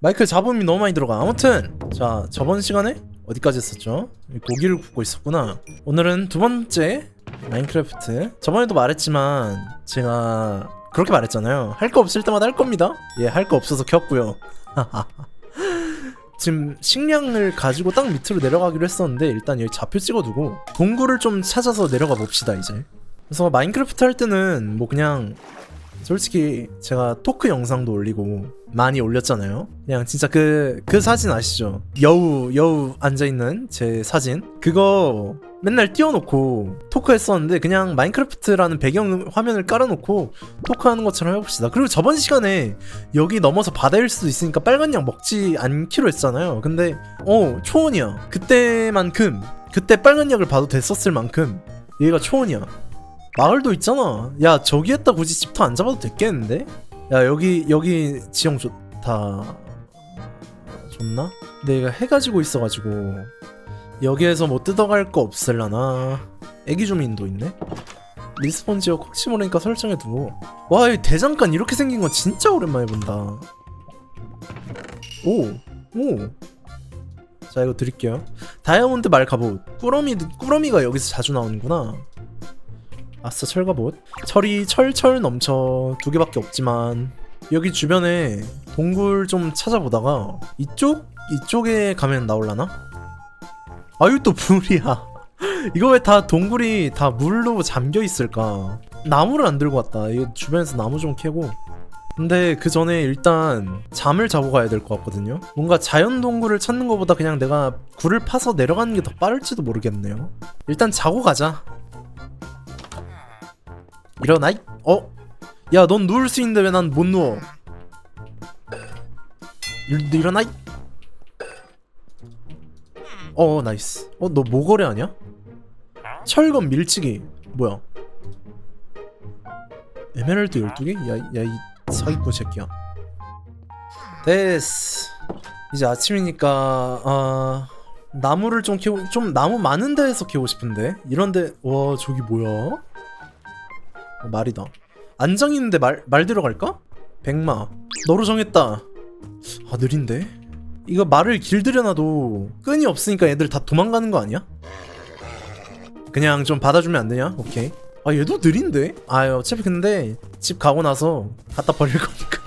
마이크 잡음이 너무 많이 들어가. 아무튼 자 저번 시간에 어디까지 했었죠? 고기를 굽고 있었구나. 오늘은 두 번째 마인크래프트. 저번에도 말했지만 제가 그렇게 말했잖아요. 할 거 없을 때마다 할 겁니다. 예할 거 없어서 켰고요. 지금 식량을 가지고 땅 밑으로 내려가기로 했었는데 일단 여기 좌표 찍어두고 동굴을 좀 찾아서 내려가 봅시다 이제. 그래서 마인크래프트 할 때는 뭐 그냥 솔직히 제가 토크 영상도 올리고 많이 올렸잖아요. 그냥 진짜 그, 그 사진 아시죠? 여우, 여우 앉아있는 제 사진? 그거 맨날 띄워놓고 토크 했었는데 그냥 마인크래프트라는 배경 화면을 깔아놓고 토크하는 것처럼 해봅시다. 그리고 저번 시간에 여기 넘어서 바다일 수도 있으니까 빨간 약 먹지 않기로 했잖아요. 근데, 어, 초원이야. 그때만큼, 그때 빨간 약을 봐도 됐었을 만큼 얘가 초원이야. 마을도 있잖아. 야 저기에다 굳이 집터 안 잡아도 됐겠는데? 야 여기 여기 지형 좋다. 좋나? 내가 해가지고 있어가지고 여기에서 뭐 뜯어갈 거 없을라나? 애기 주민도 있네. 리스폰 지역 혹시 모르니까 설정해두고 와, 이 대장간 이렇게 생긴 건 진짜 오랜만에 본다. 오, 오. 자 이거 드릴게요. 다이아몬드 말 갑옷. 꾸러미 꾸러미가 여기서 자주 나오는구나. 아싸 철갑옷 철이 철철 넘쳐 두 개밖에 없지만 여기 주변에 동굴 좀 찾아보다가 이쪽? 이쪽에 가면 나올라나? 아유 또 물이야. 이거 왜 다 동굴이 다 물로 잠겨 있을까? 나무를 안 들고 왔다. 이거 주변에서 나무 좀 캐고. 근데 그 전에 일단 잠을 자고 가야 될 것 같거든요. 뭔가 자연 동굴을 찾는 것보다 그냥 내가 굴을 파서 내려가는 게 더 빠를지도 모르겠네요. 일단 자고 가자 일어나 이? 어? 야 넌 누울 수 있는데 왜 난 못 누워? 일, 일어나 이? 어 나이스. 어너 뭐거래 하냐? 철검 밀치기. 뭐야? 에메랄드 12개? 야야이 사기꾼 새끼야. 됐어. 이제 아침이니까 아 나무를 좀 키우 좀 나무 많은 데에서 키우고 싶은데? 이런데 와 저기 뭐야 어, 말이다. 안정 있는데 말, 말 들어갈까? 백마. 너로 정했다. 아, 느린데? 이거 말을 길들여놔도 끈이 없으니까 애들 다 도망가는 거 아니야? 그냥 좀 받아주면 안 되냐? 오케이. 아, 얘도 느린데? 아, 어차피 근데 집 가고 나서 갖다 버릴 거니까.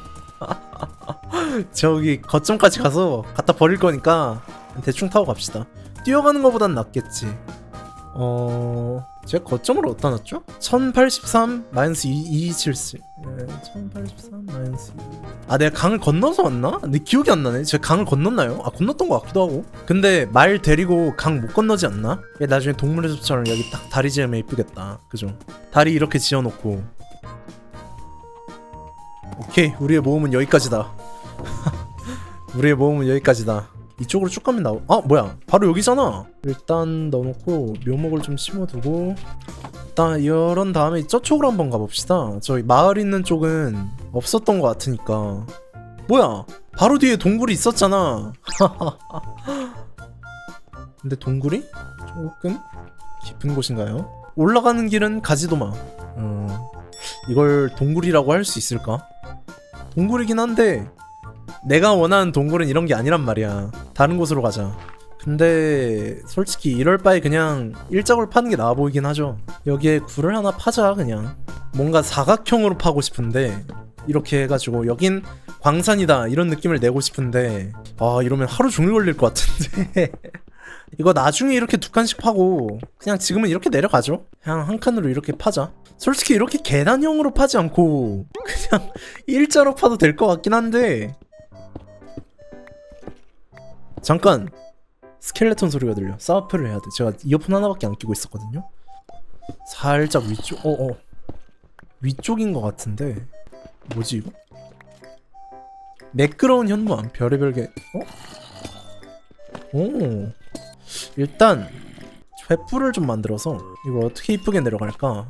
저기 거점까지 가서 갖다 버릴 거니까 대충 타고 갑시다. 뛰어가는 거보단 낫겠지. 어... 제가 거점을 어디다 놨죠? 1083 마이너스 277 예, 1083 마이너스 2아 내가 강을 건너서 왔나? 내 기억이 안 나네 제가 강을 건넜나요? 아 건넜던 것 같기도 하고 근데 말 데리고 강 못 건너지 않나? 야, 나중에 동물의 숲처럼 여기 딱 다리 지으면 이쁘겠다 그죠? 다리 이렇게 지어놓고 오케이 우리의 모험은 여기까지다 우리의 모험은 여기까지다 이쪽으로 쭉 가면 나오 아 뭐야. 바로 여기잖아. 일단 넣어놓고 묘목을 좀 심어두고 일단 이런 다음에 저쪽으로 한번 가봅시다. 저기 마을 있는 쪽은 없었던 것 같으니까. 뭐야. 바로 뒤에 동굴이 있었잖아. 근데 동굴이 조금 깊은 곳인가요? 올라가는 길은 가지도마. 음, 이걸 동굴이라고 할 수 있을까? 동굴이긴 한데 내가 원하는 동굴은 이런 게 아니란 말이야. 다른 곳으로 가자. 근데 솔직히 이럴 바에 그냥 일작을 파는 게 나아 보이긴 하죠. 여기에 굴을 하나 파자 그냥. 뭔가 사각형으로 파고 싶은데 이렇게 해가지고 여긴 광산이다 이런 느낌을 내고 싶은데 아 이러면 하루 종일 걸릴 것 같은데 이거 나중에 이렇게 두 칸씩 파고 그냥 지금은 이렇게 내려가죠 그냥 한 칸으로 이렇게 파자 솔직히 이렇게 계단형으로 파지 않고 그냥 일자로 파도 될 것 같긴 한데 잠깐. 스켈레톤 소리가 들려. 사우프를 해야 돼. 제가 이어폰 하나밖에 안 끼고 있었거든요. 살짝 위쪽 어어. 위쪽인 것 같은데. 뭐지 이거? 매끄러운 현무암. 별의별 게. 어? 오. 일단 횃불을 좀 만들어서 이걸 어떻게 이쁘게 내려갈까?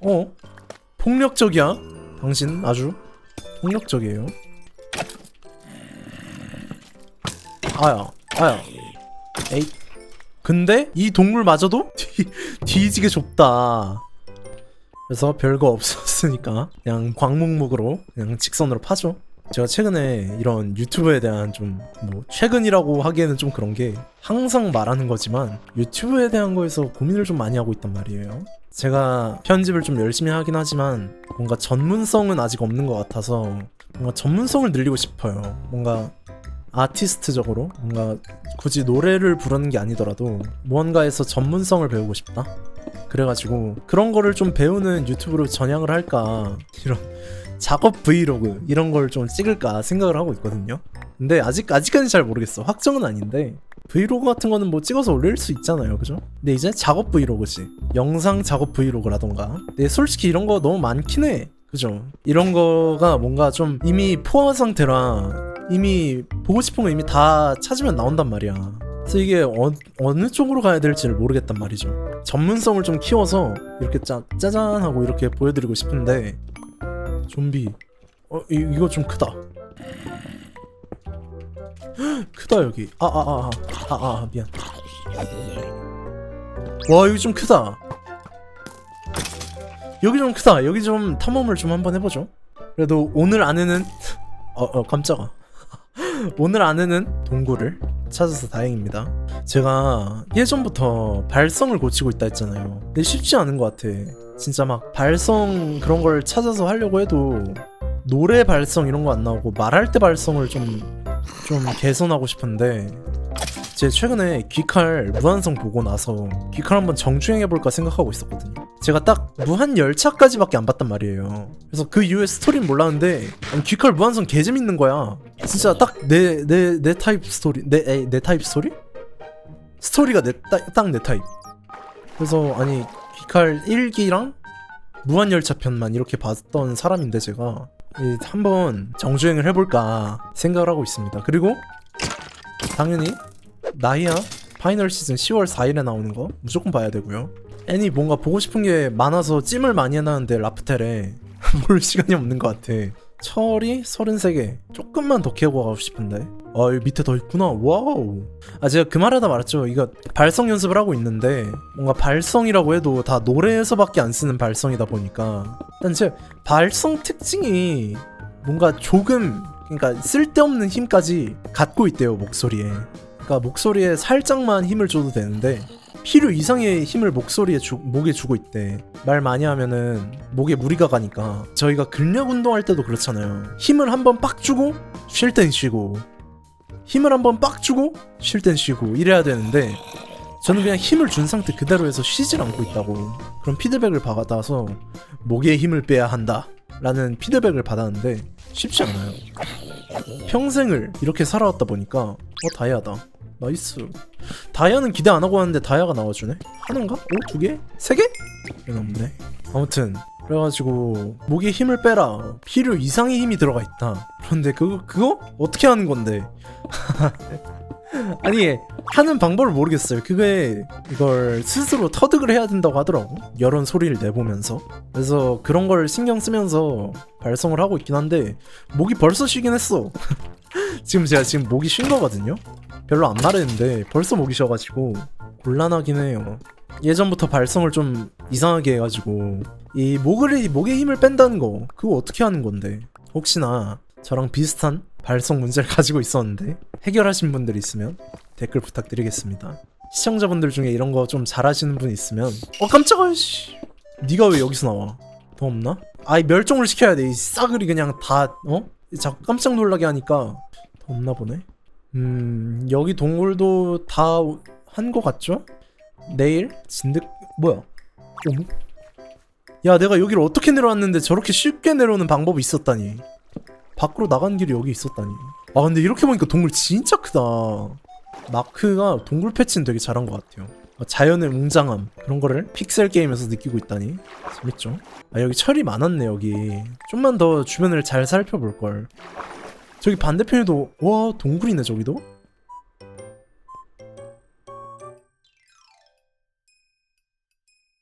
어? 폭력적이야? 당신 아주 폭력적이에요 아야 아야 에이 근데 이 동굴마저도 뒤, 뒤지게 좁다 그래서 별거 없었으니까 그냥 광목목으로 그냥 직선으로 파죠 제가 최근에 이런 유튜브에 대한 좀 뭐 최근이라고 하기에는 좀 그런 게 항상 말하는 거지만 유튜브에 대한 거에서 고민을 좀 많이 하고 있단 말이에요. 제가 편집을 좀 열심히 하긴 하지만 뭔가 전문성은 아직 없는 것 같아서 뭔가 전문성을 늘리고 싶어요. 뭔가 아티스트적으로 뭔가 굳이 노래를 부르는 게 아니더라도 무언가에서 전문성을 배우고 싶다. 그래가지고 그런 거를 좀 배우는 유튜브로 전향을 할까 이런 작업 브이로그 이런 걸 좀 찍을까 생각을 하고 있거든요. 근데 아직 아직까지 잘 모르겠어. 확정은 아닌데 브이로그 같은 거는 뭐 찍어서 올릴 수 있잖아요, 그죠? 근데 이제 작업 브이로그지. 영상 작업 브이로그라던가. 근데 솔직히 이런 거 너무 많긴 해. 그죠? 이런 거가 뭔가 좀 이미 포화 상태라 이미 보고 싶은 거 이미 다 찾으면 나온단 말이야. 그래서 이게 어, 어느 쪽으로 가야 될지를 모르겠단 말이죠. 전문성을 좀 키워서 이렇게 짜, 짜잔 하고 이렇게 보여드리고 싶은데 좀비. 어 이, 이거 좀 크다. 크다 여기. 아 아 아 아 아 아, 미안. 와 여기 좀 크다. 여기 좀 크다. 여기 좀 탐험을 좀 한번 해보죠. 그래도 오늘 안에는 어, 어 깜짝아 오늘 안에는 동굴을 찾아서 다행입니다. 제가 예전부터 발성을 고치고 있다 했잖아요. 근데 쉽지 않은 것 같아. 진짜 막 발성 그런 걸 찾아서 하려고 해도 노래 발성 이런 거 안 나오고 말할 때 발성을 좀 좀 개선하고 싶은데 제 최근에 귀칼 무한성 보고 나서 귀칼 한번 정주행해 볼까 생각하고 있었거든요. 제가 딱 무한 열차까지밖에 안 봤단 말이에요. 그래서 그 이후에 스토리는 몰랐는데 귀칼 무한성 개 재밌는 거야. 진짜 딱 내 내 내 타입 스토리 내 내, 내 타입 스토리? 스토리가 내딱 내 타입. 그래서 아니 귀칼 1기랑 무한 열차 편만 이렇게 봤던 사람인데 제가 이, 한번 정주행을 해볼까 생각을 하고 있습니다. 그리고 당연히 나이아 파이널 시즌 10월 4일에 나오는 거 무조건 봐야 되고요. 애니 뭔가 보고 싶은 게 많아서 찜을 많이 해놨는데 라프텔에 볼 시간이 없는 것 같아. 철이 33개. 조금만 더 캐고 가고 싶은데. 아 여기 밑에 더 있구나. 와우. 아 제가 그 말하다 말았죠. 이거 발성 연습을 하고 있는데 뭔가 발성이라고 해도 다 노래에서밖에 안 쓰는 발성이다 보니까. 일단 제 발성 특징이 뭔가 조금 그러니까 쓸데없는 힘까지 갖고 있대요 목소리에. 그러니까 목소리에 살짝만 힘을 줘도 되는데 필요 이상의 힘을 목소리에 주, 목에 주고 있대. 말 많이 하면은 목에 무리가 가니까 저희가 근력 운동할 때도 그렇잖아요. 힘을 한번 빡 주고 쉴 땐 쉬고 힘을 한번 빡 주고 쉴 땐 쉬고 이래야 되는데 저는 그냥 힘을 준 상태 그대로 해서 쉬질 않고 있다고 그런 피드백을 받아서 목에 힘을 빼야 한다 라는 피드백을 받았는데 쉽지 않아요 평생을 이렇게 살아왔다 보니까 어 다이아다 나이스. 다이아는 기대 안 하고 왔는데 다이아가 나와주네? 하나인가? 오? 두 개? 세 개? 이건 없네. 아무튼 그래가지고 목에 힘을 빼라. 필요 이상의 힘이 들어가 있다. 그런데 그거 그거? 어떻게 하는 건데? 아니 하는 방법을 모르겠어요. 그게 이걸 스스로 터득을 해야 된다고 하더라고. 여론 소리를 내보면서. 그래서 그런 걸 신경 쓰면서 발성을 하고 있긴 한데 목이 벌써 쉬긴 했어. 지금 제가 지금 목이 쉰 거거든요 별로 안 마르는데 벌써 목이 쉬어가지고 곤란하긴 해요. 예전부터 발성을 좀 이상하게 해가지고 이 목을 목에 힘을 뺀다는 거 그거 어떻게 하는 건데? 혹시나 저랑 비슷한 발성 문제를 가지고 있었는데 해결하신 분들 있으면 댓글 부탁드리겠습니다. 시청자분들 중에 이런 거 좀 잘하시는 분 있으면 어 깜짝아 씨. 네가 왜 여기서 나와? 더 없나? 아이 멸종을 시켜야 돼 이 싸그리 그냥 다 어? 자꾸 깜짝 놀라게 하니까 더 없나 보네 음 여기 동굴도 다 한 거 같죠? 내일? 진득? 뭐야? 오? 야 내가 여기를 어떻게 내려왔는데 저렇게 쉽게 내려오는 방법이 있었다니. 밖으로 나간 길이 여기 있었다니. 아 근데 이렇게 보니까 동굴 진짜 크다. 마크가 동굴 패치는 되게 잘한 것 같아요. 아, 자연의 웅장함 그런 거를 픽셀 게임에서 느끼고 있다니. 재밌죠? 아 여기 철이 많았네 여기. 좀만 더 주변을 잘 살펴볼 걸 저기 반대편에도 와 동굴이네 저기도